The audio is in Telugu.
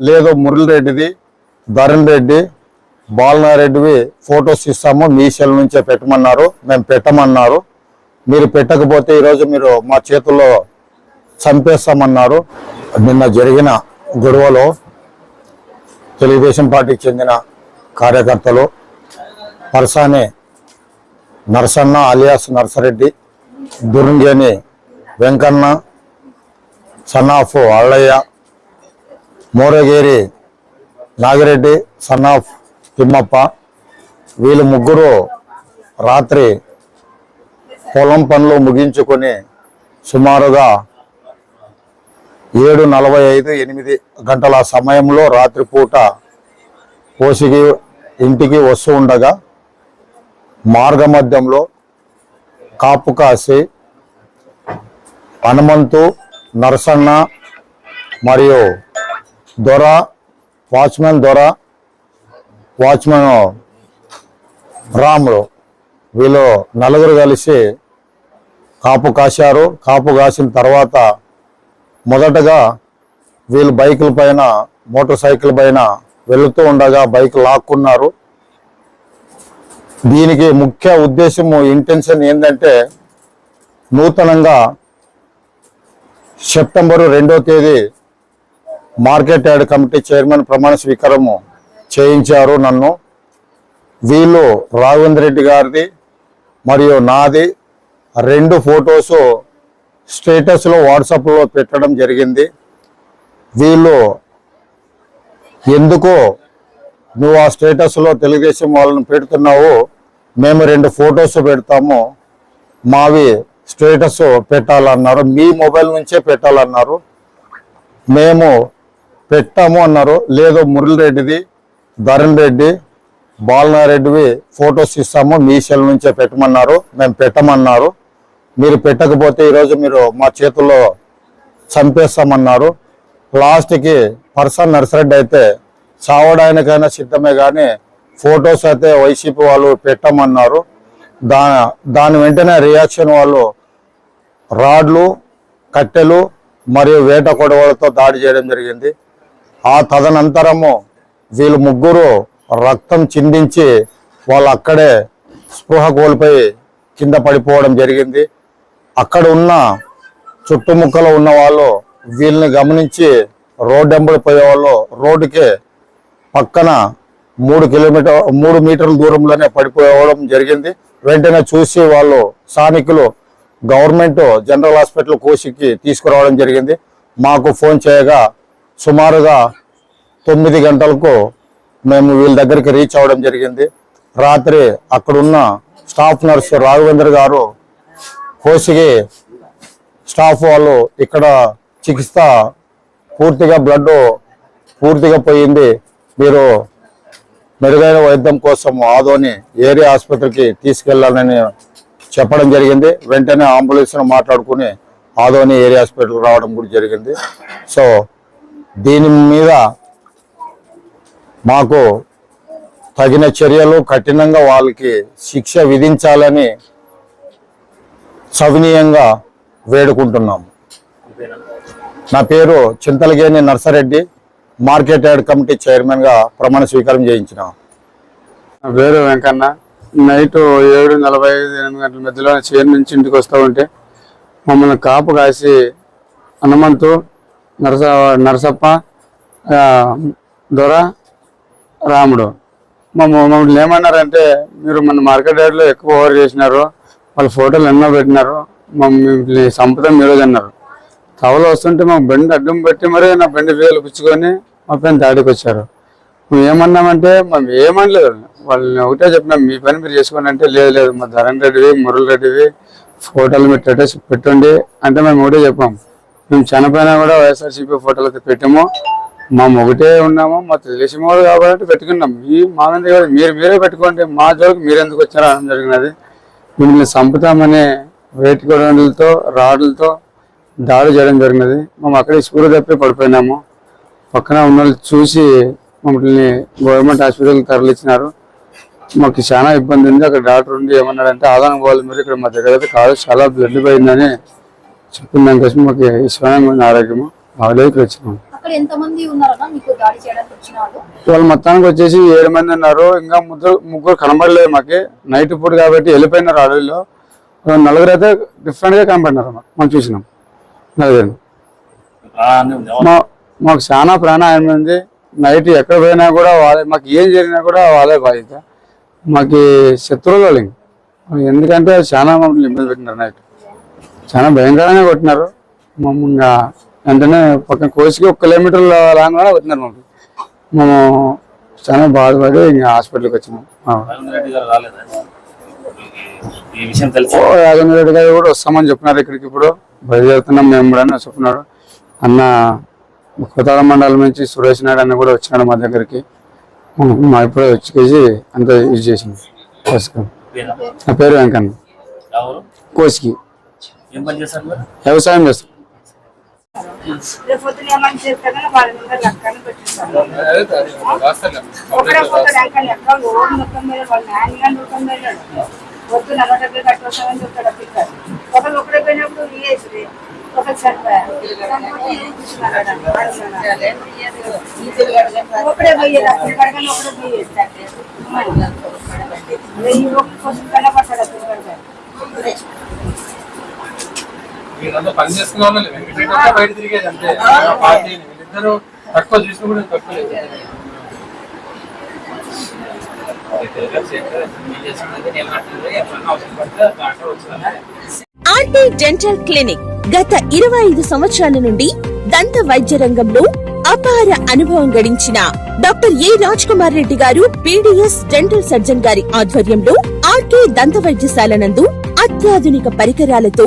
లేదు మురళిరెడ్డిది ధరణ్ రెడ్డి బాలనారెడ్డివి ఫొటోస్ ఇస్తాము మీ సెల్ నుంచే పెట్టమన్నారు మేము పెట్టమన్నారు. మీరు పెట్టకపోతే ఈరోజు మీరు మా చేతుల్లో చంపేస్తామన్నారు. నిన్న జరిగిన గొడవలో తెలుగుదేశం పార్టీకి చెందిన కార్యకర్తలు Parasani Narasanna alias Narsa Reddy Durgeni Venkanna son of Allaiah Moragery Nagi Reddy son of Thimmappa వీళ్ళు ముగ్గురు రాత్రి పొలం పనులు ముగించుకొని సుమారుగా ఏడు నలభై ఐదు ఎనిమిది గంటల సమయంలో రాత్రిపూట పోసిగి ఇంటికి వస్తూ ఉండగా మార్గమధ్యంలో కాపు కాసి హనుమంతు నరసన్న మరియు దొర వాచ్మెన్ దొర వాచ్మెన్ రాముడు. వీళ్ళు నలుగురు కలిసి కాపు కాశారు. కాపు కాసిన తర్వాత మొదటగా వీళ్ళు బైకుల పైన మోటార్ సైకిల్ పైన వెళుతూ ఉండగా బైక్ లాక్కున్నారు. దీనికి ముఖ్య ఉద్దేశము ఇంటెన్షన్ ఏంటంటే నూతనంగా సెప్టెంబరు రెండో తేదీ మార్కెట్ యార్డ్ కమిటీ చైర్మన్ ప్రమాణ స్వీకారము చేయించారు నన్ను. వీళ్ళు రాఘవేంద్ర రెడ్డి గారిది మరియు నాది. రెండు ఫొటోస్ స్టేటస్లో వాట్సాప్లో పెట్టడం జరిగింది. వీళ్ళు ఎందుకో నువ్వు ఆ స్టేటస్లో తెలుగుదేశం వాళ్ళని పెడుతున్నావు? మేము రెండు ఫొటోస్ పెడతాము. మావి స్టేటస్ పెట్టాలన్నారు. మీ మొబైల్ నుంచే పెట్టాలన్నారు. మేము పెట్టాము అన్నారు. లేదు మురళిరెడ్డిది ధరణ్ రెడ్డి బాలనారెడ్డివి ఫొటోస్ ఇస్తాము మీ సెల్ నుంచే పెట్టమన్నారు. మేము పెట్టమన్నారు. మీరు పెట్టకపోతే ఈరోజు మీరు మా చేతుల్లో చంపేస్తామన్నారు. లాస్ట్కి పర్సన్ నర్సరెడ్డి అయితే చావడానికైనా సిద్ధమే కానీ ఫొటోస్ అయితే వైసీపీ వాళ్ళు పెట్టమన్నారు. దా దాని వెంటనే రియాక్షన్ వాళ్ళు రాడ్లు కట్టెలు మరియు వేట కొడవలతో దాడి చేయడం జరిగింది. ఆ తదనంతరము వీళ్ళు ముగ్గురు రక్తం చిందించి వాళ్ళు అక్కడే స్పృహ కోల్పోయి కింద పడిపోవడం జరిగింది. అక్కడ ఉన్న చుట్టుముక్కలో ఉన్న వాళ్ళు వీళ్ళని గమనించి రోడ్డు పోయేవాళ్ళు. రోడ్డుకి వాళ్ళు పక్కన మూడు కిలోమీటర్ మూడు మీటర్ల దూరంలోనే పడిపోవడం జరిగింది. వెంటనే చూసి వాళ్ళు స్థానికులు గవర్నమెంట్ జనరల్ హాస్పిటల్ కోసికి తీసుకురావడం జరిగింది. మాకు ఫోన్ చేయగా సుమారుగా తొమ్మిది గంటలకు మేము వీళ్ళ దగ్గరికి రీచ్ అవ్వడం జరిగింది. రాత్రి అక్కడున్న స్టాఫ్ నర్సు రాఘవేంద్ర గారు కోసిగి స్టాఫ్ వాళ్ళు ఇక్కడ చికిత్స పూర్తిగా బ్లడ్ పూర్తిగా పోయింది. మీరు మెరుగైన వైద్యం కోసం ఆదోని ఏరియా ఆసుపత్రికి తీసుకెళ్ళాలని చెప్పడం జరిగింది. వెంటనే అంబులెన్స్ను మాట్లాడుకుని ఆదోని ఏరియా హాస్పిటల్ రావడం కూడా జరిగింది. సో దీని మీద మాకు తగిన చర్యలు కఠినంగా వాళ్ళకి శిక్ష విధించాలని సవినీయంగా వేడుకుంటున్నాము నా పేరు Chinthalageni Narsareddy market yard committee చైర్మన్గా ప్రమాణ స్వీకారం చేయించిన. నా పేరు వెంకన్న. నైట్ ఏడు నలభై ఐదు ఎనిమిది గంటల మధ్యలో చైర్ నుంచి ఇంటికి వస్తూ ఉంటే మమ్మల్ని కాపు కాసి హనుమంతు నరస నరసప్ప దొర రాముడు. మమ్మల్ని ఏమన్నారంటే మీరు మన మార్కెట్ యార్డ్లో ఎక్కువ ఓవర్ చేసినారు వాళ్ళ ఫోటోలు ఎన్నో పెట్టినారు మమ్మల్ని సంపద మీరు అన్నారు. తవలు వస్తుంటే మా బండి అడ్డం పెట్టి మరీ నా బండి వేలు పుచ్చుకొని మా పైన దాడికి వచ్చారు. మేము ఏమన్నామంటే మేము ఏమనలేదు. వాళ్ళని ఒకటే చెప్పినాం మీ పని మీరు చేసుకోండి అంటే లేదు లేదు మా ధరణ్ రెడ్డివి మురళి రెడ్డివి ఫోటోలు మీరు స్టేటస్ పెట్టండి అంటే మేము ఒకటే చెప్పాం. మేము చనిపోయినా కూడా వైఎస్ఆర్సీపీ ఫోటోలు పెట్టాము. మా ఒకటే ఉన్నాము. మా తెలిసిన వాళ్ళు కాబట్టి పెట్టుకున్నాం. ఈ మా మీద కాదు, మీరు మీరే పెట్టుకోండి. మా జోలికి మీరు ఎందుకు వచ్చారో? అనడం జరిగినది. మిమ్మల్ని చంపుతామనే వేటి రాడులతో రాడ్లతో దాడి చేయడం జరిగినది. మేము అక్కడే స్కూల్ తప్పి పడిపోయినాము. పక్కన ఉన్న వాళ్ళు చూసి మమ్మల్ని గవర్నమెంట్ హాస్పిటల్కి తరలించినారు. మాకు చాలా ఇబ్బంది ఉంది. అక్కడ డాక్టర్ ఉండి ఏమన్నాడంటే ఆదానం పోవాలి మీరు ఇక్కడ మా దగ్గర అయితే కాదు. చాలా బ్లడ్ పోయిందని చెప్పిన దానికోసం మాకు ఈ స్వయం ఆరోగ్యము చేయడానికి వచ్చిన వాళ్ళు? మొత్తానికి వచ్చేసి ఏడు మంది ఉన్నారు. ఇంకా ముగ్గురు ముగ్గురు కనబడలేదు మాకు. నైట్ పూట కాబట్టి వెళ్ళిపోయినారు అడవిలో నలుగురు అయితే డిఫరెంట్గా కనబడినారు మాకు మనం చూసినాం. నలుగురు. మా మాకు చాలా ప్రాణాయం ఉంది. నైట్ ఎక్కడ పోయినా కూడా వాళ్ళే మాకు ఏం జరిగినా కూడా వాళ్ళే బాధ్యత మాకు శత్రువులు. ఎందుకంటే చాలా మమ్మల్ని ఇబ్బంది పెట్టినారు నైట్. చాలా భయంకరంగా కొట్టినారు. మమ్మల్ని వెంటనే పక్కన కోసికి ఒక కిలోమీటర్ లాంగ్ కూడా కొట్టినారు మమ్మల్ని మేము చాలా బాధపడి ఇంకా హాస్పిటల్కి వచ్చినాం. రాజేంద్ర రెడ్డి గారు కూడా వస్తామని చెప్పినారు ఇక్కడికి ఇప్పుడు. బయలుదేరుతున్నాం మేము కూడా అని చెప్తున్నాడు అన్న కొత్తాడ మండలం నుంచి సురేష్ నాయుడు అన్న కూడా వచ్చినాడు మా దగ్గరికి. మా ఇప్పుడే వచ్చేసి అంతా ఇది చేసింది. కోసుకొని? నా పేరు వెంకన్న. కోసికి. వ్యవసాయం చేస్తాం రేపు పొద్దున ఏమని చెప్తానో వాళ్ళ ముందర లెక్కన పెట్టిస్తాను ఒకడే పోతాడు అంక లెక్క ఓడి మొత్తం మీద వాళ్ళ నాయన మొత్తం మీద వద్దు నలభై డబ్బులు కట్టవస్తామని చెప్తాడు పిల్లలు ఒకరు ఒకడే పోయినప్పుడు వేసి ఒకరు చనిపోయారు చనిపోతే ఏం చూసినారు ఒకడే పోయేది అప్పుడు కడగని ఒకడే పోయేది వెయ్యి ఒకరి వీళ్ళంతా పని చేసుకున్న వాళ్ళు. వెంకటరెడ్డి బయట తిరిగేది అంతే. పార్టీ వీళ్ళిద్దరు తక్కువ చూసిన కూడా తక్కువ లేదు. ఆర్టీ డెంటల్ క్లినిక్ గత ఇరవై ఐదు సంవత్సరాల నుండి దంత వైద్య రంగంలో అపార అనుభవం గడించిన doctor A Raj Kumar Reddy garu PDS dental surgeon గారి ఆధ్వర్యంలో ఆర్కే దంత వైద్యశాల నందు అత్యాధునిక పరికరాలతో